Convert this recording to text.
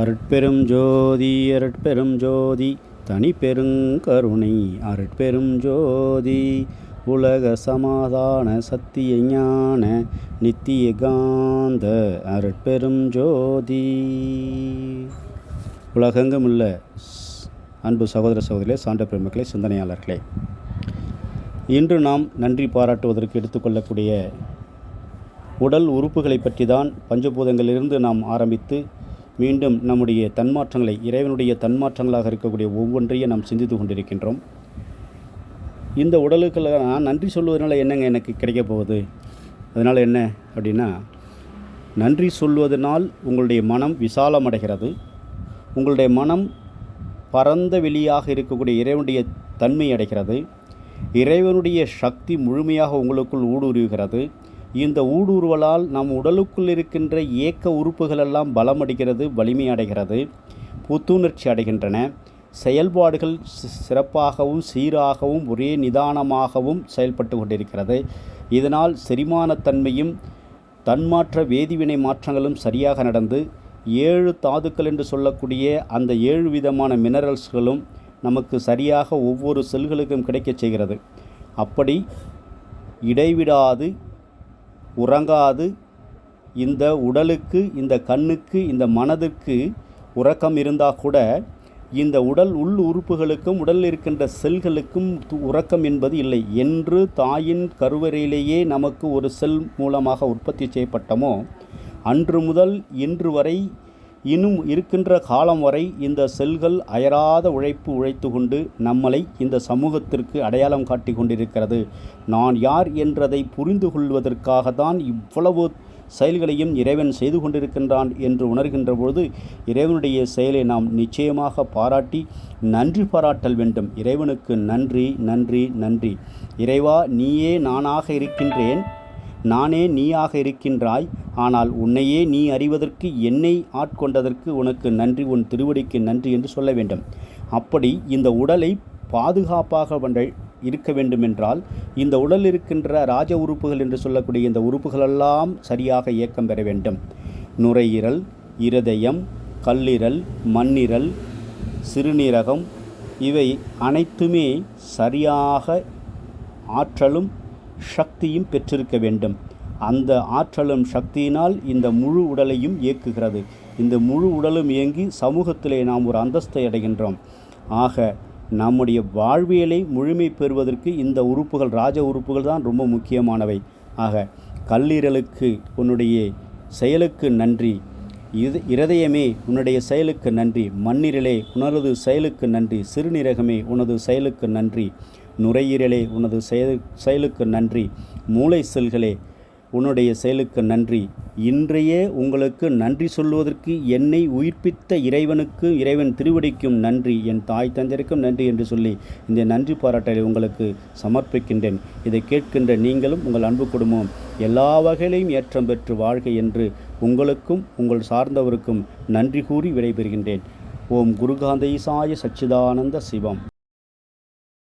அருட்பெரும் ஜோதி அருட்பெரும் ஜோதி தனி பெருங்கருணை அருட்பெரும் ஜோதி. உலக சமாதான சத்திய ஞான நித்திய காந்த அருட்பெரும் ஜோதி. உலகெங்கும் உள்ள அன்பு சகோதர சகோதரிகளே சான்ற பெருமக்களே சிந்தனையாளர்களே இன்று நாம் நன்றி பாராட்டுவதற்கு எடுத்துக்கொள்ளக்கூடிய உடல் உறுப்புகளை பற்றி தான் பஞ்சபூதங்களிலிருந்து நாம் ஆரம்பித்து மீண்டும் நம்முடைய தன்மாற்றங்களை இறைவனுடைய தன்மாற்றங்களாக இருக்கக்கூடிய ஒவ்வொன்றையும் நாம் சிந்தித்து கொண்டிருக்கின்றோம். இந்த உடலுக்கு நான் நன்றி சொல்வதனால என்னங்க எனக்கு கிடைக்க போகுது? அதனால் என்ன அப்படின்னா நன்றி சொல்வதனால் உங்களுடைய மனம் விசாலமடைகிறது. உங்களுடைய மனம் பரந்த வெளியாக இருக்கக்கூடிய இறைவனுடைய தன்மை அடைகிறது. இறைவனுடைய சக்தி முழுமையாக உங்களுக்குள் ஊடுருவுகிறது. இந்த ஊடுருவலால் நம் உடலுக்குள் இருக்கின்ற ஏக்க உறுப்புகளெல்லாம் பலமடைகிறது வலிமை அடைகிறது புத்துணர்ச்சி அடைகின்றன. செயல்பாடுகள் சிறப்பாகவும் சீராகவும் ஒரே நிதானமாகவும் செயல்பட்டு கொண்டிருக்கிறது. இதனால் செரிமானத்தன்மையும் தன்மாற்ற வேதிவினை மாற்றங்களும் சரியாக நடந்து ஏழு தாதுக்கள் என்று சொல்லக்கூடிய அந்த ஏழு விதமான மினரல்ஸ்களும் நமக்கு சரியாக ஒவ்வொரு செல்களுக்கும் கிடைக்கச் செய்கிறது. அப்படி இடைவிடாது உறங்காது. இந்த உடலுக்கு இந்த கண்ணுக்கு இந்த மனதிற்கு உறக்கம் இருந்தால் கூட இந்த உடல் உள் உறுப்புகளுக்கும் உடலில் இருக்கின்ற செல்களுக்கும் து- உறக்கம் என்பது இல்லை. என்று தாயின் கருவறையிலேயே நமக்கு ஒரு செல் மூலமாக உற்பத்தி செய்யப்பட்டமோ அன்று முதல் இன்று வரை இன்னும் இருக்கின்ற காலம் வரை இந்த செல்கள் அயராத உழைப்பு உழைத்து கொண்டு நம்மளை இந்த சமூகத்திற்கு அடையாளம் காட்டி கொண்டிருக்கிறது. நான் யார் என்றதை புரிந்து கொள்வதற்காக தான் இவ்வளவு செயல்களையும் இறைவன் செய்து கொண்டிருக்கின்றான் என்று உணர்கின்ற பொழுது இறைவனுடைய செயலை நாம் நிச்சயமாக பாராட்டி நன்றி பாராட்டல் வேண்டும். இறைவனுக்கு நன்றி நன்றி நன்றி. இறைவா நீயே நானாக இருக்கின்றேன். நானே நீயாக இருக்கின்றாய் ஆனால் உன்னையே நீ அறிவதற்கு என்னை ஆட்கொண்டதற்கு உனக்கு நன்றி உன் திருவடிக்கு நன்றி என்று சொல்ல வேண்டும். அப்படி இந்த உடலை பாதுகாப்பாக இருக்க வேண்டுமென்றால் இந்த உடல் இருக்கின்ற ராஜ உறுப்புகள் என்று சொல்லக்கூடிய இந்த உறுப்புகளெல்லாம் சரியாக இயக்கம் பெற வேண்டும். நுரையீரல் இருதயம் கல்லீரல் மண்ணீரல் சிறுநீரகம் இவை அனைத்துமே சரியாக ஆற்றலும் சக்தியும் பெற்றிருக்க வேண்டும். அந்த ஆற்றலும் சக்தியினால் இந்த முழு உடலையும் இயக்குகிறது. இந்த முழு உடலும் இயங்கி சமூகத்திலே நாம் ஒரு அந்தஸ்தை அடைகின்றோம். ஆக நம்முடைய வாழ்வியலை முழுமை பெறுவதற்கு இந்த உறுப்புகள் ராஜ உறுப்புகள் தான் ரொம்ப முக்கியமானவை. ஆக கல்லீரலுக்கு உன்னுடைய செயலுக்கு நன்றி. இது இருதயமே உன்னுடைய செயலுக்கு நன்றி. மண்ணீரலே உனது செயலுக்கு நன்றி. சிறுநீரகமே உனது செயலுக்கு நன்றி. நுரையீரலே உனது செயல் செயலுக்கு நன்றி. மூளை செல்களே உன்னுடைய செயலுக்கு நன்றி. இன்றையே உங்களுக்கு நன்றி சொல்வதற்கு என்னை உயிர்ப்பித்த இறைவனுக்கு இறைவன் திருவடிக்கும் நன்றி. என் தாய் தந்தைக்கும் நன்றி என்று சொல்லி இந்த நன்றி பாராட்டலை உங்களுக்கு சமர்ப்பிக்கின்றேன். இதை கேட்கின்ற நீங்களும் உங்கள் அன்பு குடும்பம் எல்லா வகையிலையும் ஏற்றம் பெற்று வாழ்க என்று உங்களுக்கும் உங்கள் சார்ந்தவருக்கும் நன்றி கூறி விடைபெறுகின்றேன். ஓம் குருகாந்த ஈசாய சச்சிதானந்த சிவம்.